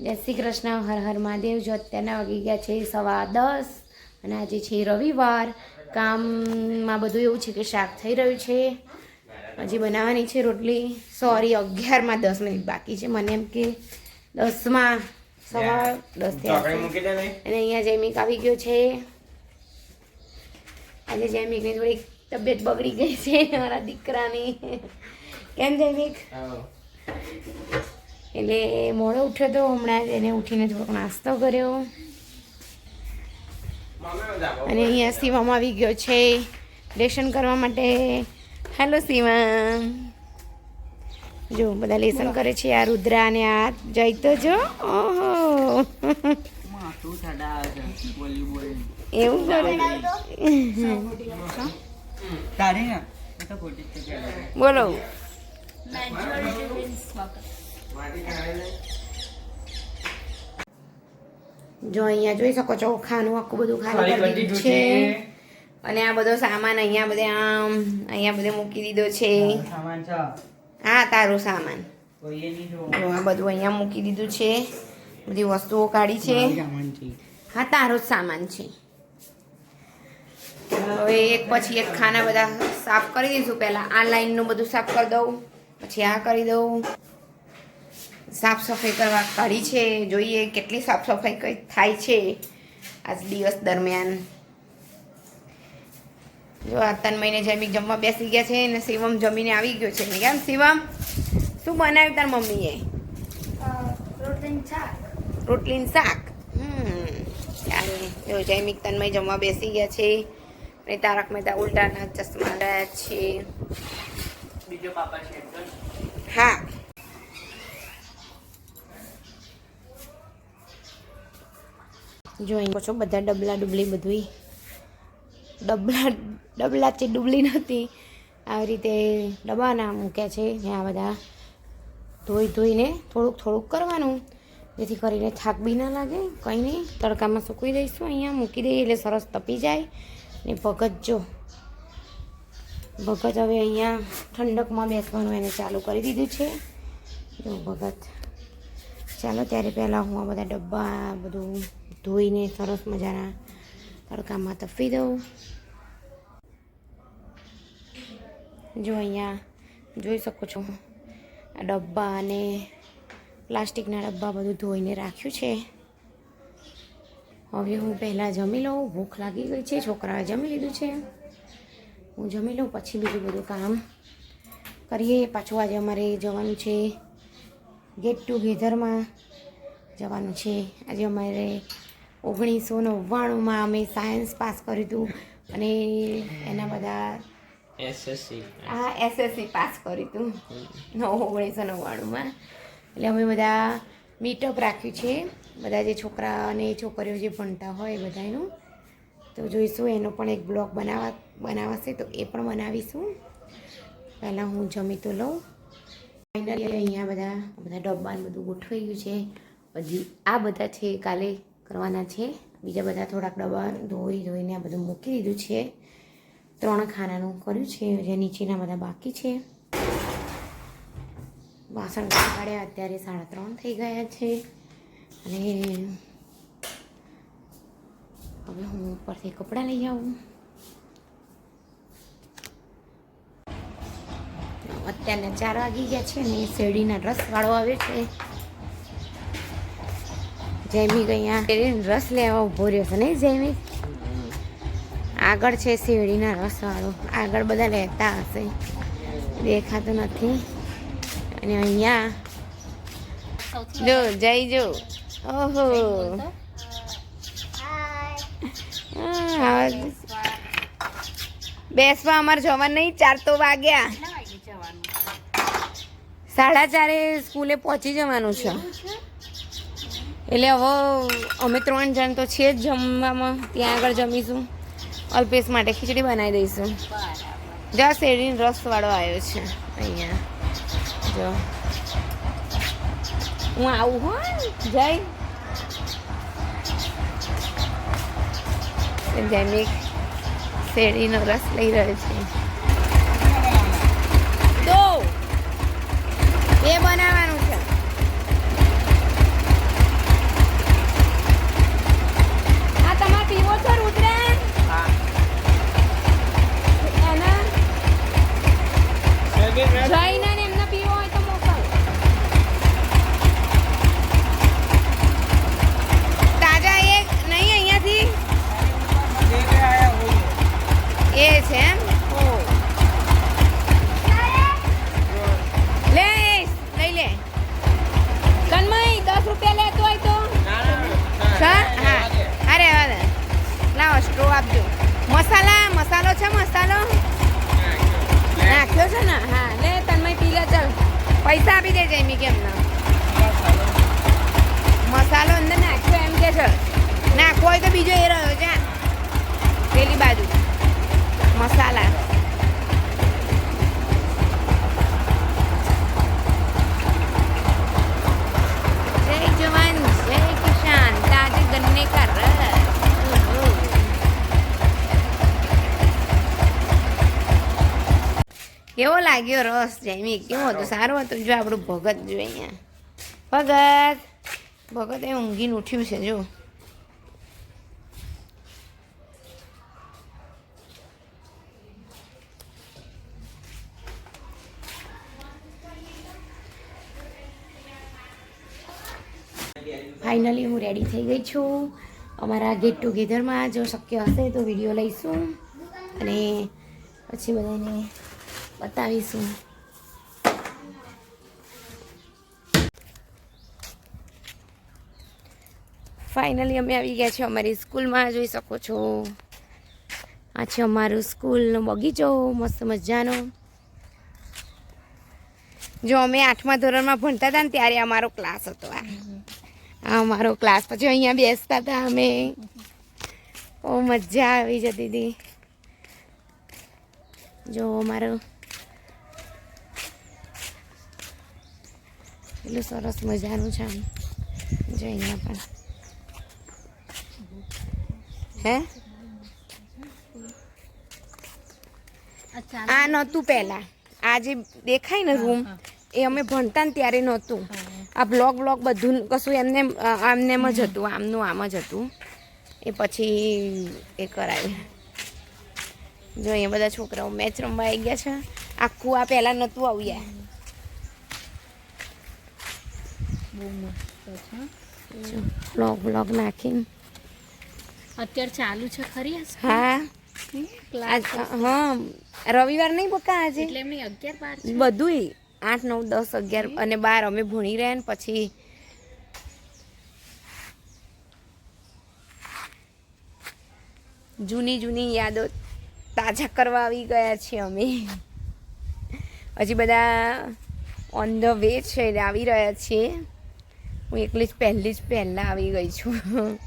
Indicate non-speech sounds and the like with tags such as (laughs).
જય શ્રી કૃષ્ણ હર હર મહાદેવ. જો અત્યારના વાગી ગયા છે સવા દસ અને આજે છે રવિવાર. કામમાં બધું એવું છે કે શાક થઈ રહ્યું છે. હજી બનાવવાની છે રોટલી. સોરી અગિયારમાં દસ મિનિટ બાકી છે. મને એમ કે દસમાં સવા દસ અને અહીંયા જૈમિક આવી ગયો છે. આજે જૈમિકની થોડીક તબિયત બગડી ગઈ છે. (laughs) મારા દીકરાની. કેમ જૈમિક એટલે મોડો ઉઠ્યો તો હમણાં જ એને ઉઠીને થોડોક નાસ્તો કર્યો. અને અહીંયા શિવમ આવી ગયો છે. લેસન કરવા માટે. હેલો શિવમ જો બધા લેસન કરે છે આ રુદ્રા અને આ જઈ તો જો ઓહો એવું કરે. બોલો? મેજોરિટી જ અહીંયા જોઈ શકો છો ખાનું આખું બધું ખાલી કરી દીધું છે. અને આ બધો સામાન અહીંયા બધે આમ અહીંયા બધે મૂકી દીધો છે. હા તારો સામાન. આ બધું અહીંયા મૂકી દીધું છે. બધી વસ્તુઓ કાઢી છે. છે. હા તારો જ સામાન છે. હવે એક પછી એક ખાના બધા સાફ કરી દઈશું પહેલાં આ લાઈનનું બધું સાફ કરી દઉં. પછી આ કરી દઉં. સાફ સફાઈ કરવા કાઢી છે જોઈએ કેટલી સાફ સફાઈ કઈ થાય છે આજ દિવસ દરમિયાન. જો આ ત્રણ મહિને જમીક જમવા બેસી ગયા છે અને શિવમ જમીને આવી ગયો છે. કેમ શિવમ શું બનાવ્યું તાર મમ્મીએ? રોટલીન શાક. હમ ચાલે જો જૈમિક તન્મય જમવા બેસી ગયા છે અને તારક મહેતા ઉલટાના ચશ્મા રહ્યા છે. બીજો પાપા છે હા. જો અહીં કહો છો, બધા ડબલા ડુબલી બધું ડબલા ડબલા છે ડુબલી નથી, આવી રીતે ડબ્બાના મૂક્યા છે, ને આ બધા ધોઈ ધોઈને થોડુંક થોડુંક કરવાનું, જેથી કરીને થાક બી ના લાગે, કંઈ નહીં, તડકામાં સૂકવી દઈશું, અહીંયા મૂકી દઈએ, એટલે સરસ તપી જાય. ને ભગત જો, ભગત હવે અહીંયા ઠંડકમાં બેસવાનું એને ચાલુ કરી દીધું છે. જો ભગત. ચાલો, ત્યારે પહેલાં હું આ બધા ડબ્બા બધું ધોઈને સરસ મજાના તડકામાં તફી દઉં. જો અહીંયા જોઈ શકો છો, આ ડબ્બા અને પ્લાસ્ટિકના ડબ્બા બધું ધોઈને રાખ્યું છે. હવે હું પહેલાં જમી લઉં. ભૂખ લાગી ગઈ છે, છોકરાએ જમી લીધું છે. હું જમી લઉં, પછી બીજું બધું કામ કરીએ. પાછું આજે અમારે જવાનું છે ગેટ ટુગેધરમાં જવાનું છે. આજે અમારે ઓગણીસો નવ્વાણુંમાં અમે સાયન્સ પાસ કર્યું હતું અને એના બધા એસએસસી હા એસએસસી પાસ કર્યું હતું. ઓગણીસો નવ્વાણુંમાં. એટલે અમે બધા મીટઅપ રાખ્યું છે. બધા જે છોકરા અને છોકરીઓ જે ભણતા હોય બધાનું તો જોઈશું એનો પણ એક બ્લોગ બનાવવા બનાવાશે તો એ પણ બનાવીશું. પહેલાં હું જમી તો લઉં. ફાઇનલી અહીંયા બધા બધા ડબ્બાને બધું ગોઠવાઈ ગયું છે. હજી આ બધા છે કાલે કરવાના છે. બીજા બધા થોડાક ડબ્બા ધોઈ ધોઈને આ બધું મૂકી દીધું છે. ત્રણ ખાનાનું કર્યું છે. જે નીચેના બધા બાકી છે. વાસણ કાઢ્યા. અત્યારે સાડા ત્રણ થઈ ગયા છે. અને હવે હું ઉપરથી કપડાં લઈ આવું. અત્યારના ચાર વાગી ગયા છે ને શેરડીના રસ વાળો આવે છે. જૈમી અહીંયા શેરડીનો રસ લેવા ઊભો રહ્યો છે નહીં જૈમી આગળ છે શેરડીના રસ વાળો આગળ બધા લેતા હશે. દેખાતું નથી. અને અહીંયા જો જઈ જો. ઓહો. બેસવા અમારે જવાનું નહીં ચાર તો વાગ્યા. સાડા ચારે સ્કૂલે પહોંચી જવાનું છે. એટલે હવે અમે ત્રણ જણ તો છીએ જ જમવામાં. ત્યાં આગળ જમીશું. અલ્પેશ માટે ખીચડી બનાવી દઈશું. જા શેરડીનો રસવાળો આવ્યો છે અહીંયા. જો. હું આવું હો. જય. જૈમિક શેરડીનો રસ લઈ રહ્યો છે. પૈસા આપી દેજે એમ કેમ ના. મસાલો અંદર નાખ્યો એમ કે છે. નાખવો હોય તો બીજો એ રહ્યો છે પેલી બાજુ. મસાલા. કેવો લાગ્યો રસ જયમી? કેવો હતો? સારો. હતો જો આપણું ભગત જો અહીંયા. ભગત! ભગત એ ઊંઘીને ઉઠ્યું છે જો. ફાઇનલી હું રેડી થઈ ગઈ છું. અમારા ગેટ ટુગેધરમાં જો શક્ય હશે તો વીડિયો લઈશું. અને પછી બધાને બતાવીશું. ફાઇનલી અમે આવી ગયા છીએ અમારી સ્કૂલમાં, જોઈ શકો છો. આ છે અમારું સ્કૂલનો બગીચો, મસ્ત મજાનો. જો અમે આઠમા ધોરણમાં ભણતા હતા ને ત્યારે અમારો ક્લાસ હતો આ. અમારો ક્લાસ પછી અહીંયા બેસતા હતા અમે. બહુ મજા આવી જતી હતી. જો અમારો એટલું સરસ મજાનું છે આમ. જો અહીંયા પણ. હે? આ નહોતું પહેલાં. આ જે દેખાય ને રૂમ એ અમે ભણતા ને ત્યારે નહોતું. આ બ્લોક બ્લોક બધું કશું એમને આમને એમ જ હતું આમનું આમ જ હતું. એ પછી એ કરાયું. જો એ બધા છોકરાઓ મેચ રમવા આવી ગયા છે. આખું આ પહેલાં નહોતું આવ્યા. બ્લોક બ્લોગ નાખીને. અત્યારે ચાલુ છે ખરી હા. હા રવિવાર નહીં પક્કા આજે? એટલે એમની અગિયાર બાર બધું આઠ નવ દસ અગિયાર અને બાર. અમે ભણી રહ્યા ને પછી જૂની જૂની યાદો તાજા કરવા આવી ગયા છીએ અમે. હજી બધા ઓન ધ વે છે આવી રહ્યા છીએ. હું એકલી જ પહેલી જ પહેલાં આવી ગઈ છું.